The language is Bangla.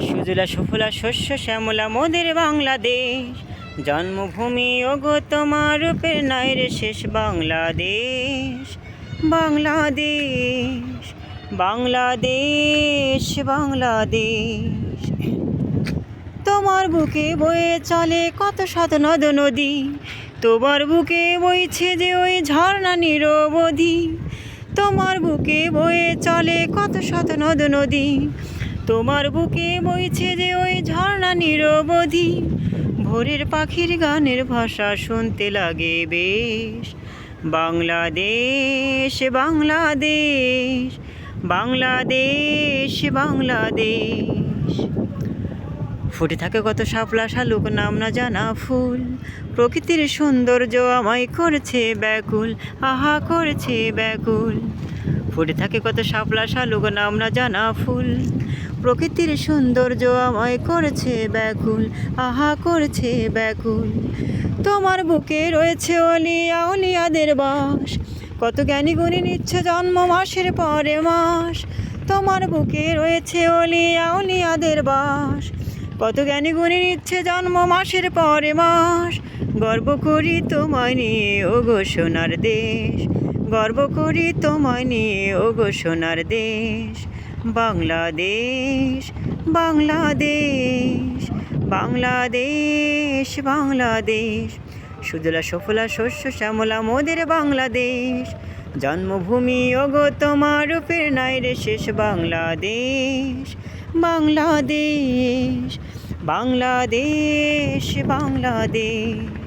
সুজলা সুফলা শস্য শ্যামলা মোদের বাংলাদেশ। জন্মভূমি ওগো তোমার রূপের নাই রে শেষ বাংলাদেশ। বাংলাদেশ বাংলাদেশ বাংলাদেশ। তোমার বুকে বয়ে চলে কত শত নদ নদী। তোমার বুকে বইছে যে ওই ঝর্ণা নিরবধি। তোমার বুকে বয়ে চলে কত শত নদ নদী। তোমার বুকে বইছে যে ওই ঝর্ণা নিরবধি। ভোরের পাখির গানের ভাষা শুনতে লাগে বেশ। বাংলাদেশ বাংলাদেশ বাংলাদেশ বাংলাদেশ। ফুটে থাকে কত শাপলা শালুক, নাম না জানা ফুল। প্রকৃতির সৌন্দর্য আমায় করছে ব্যাকুল, আহা করছে ব্যাকুল। ফুটে থাকে কত শাপলা শালুক, নাম না জানা ফুল। প্রকৃতির সৌন্দর্য আমায় করেছে ব্যাকুল, আহা করেছে ব্যাকুল। তোমার বুকে রয়েছে অলিয়া, অলিয়াদের বাস। কত জ্ঞানী গুণী নিচ্ছে জন্ম মাসের পরে মাস। তোমার বুকে রয়েছে অলিয়া, অলিয়াদের বাস। কত জ্ঞানী গুণী নিচ্ছে জন্ম মাসের পরে মাস। গর্ব করি তোমায় নিয়ে, ও গো সোনার দেশ। গর্ব করি তোমায় নিয়ে, ও গো সোনার দেশ। বাংলাদেশ বাংলাদেশ বাংলাদেশ বাংলাদেশ। সুজলা, সফলা, শস্য, শ্যামলা, মোদের বাংলাদেশ। জন্মভূমি, ওগো তোমার রূপের নাই শেষ বাংলাদেশ। বাংলাদেশ বাংলাদেশ বাংলাদেশ।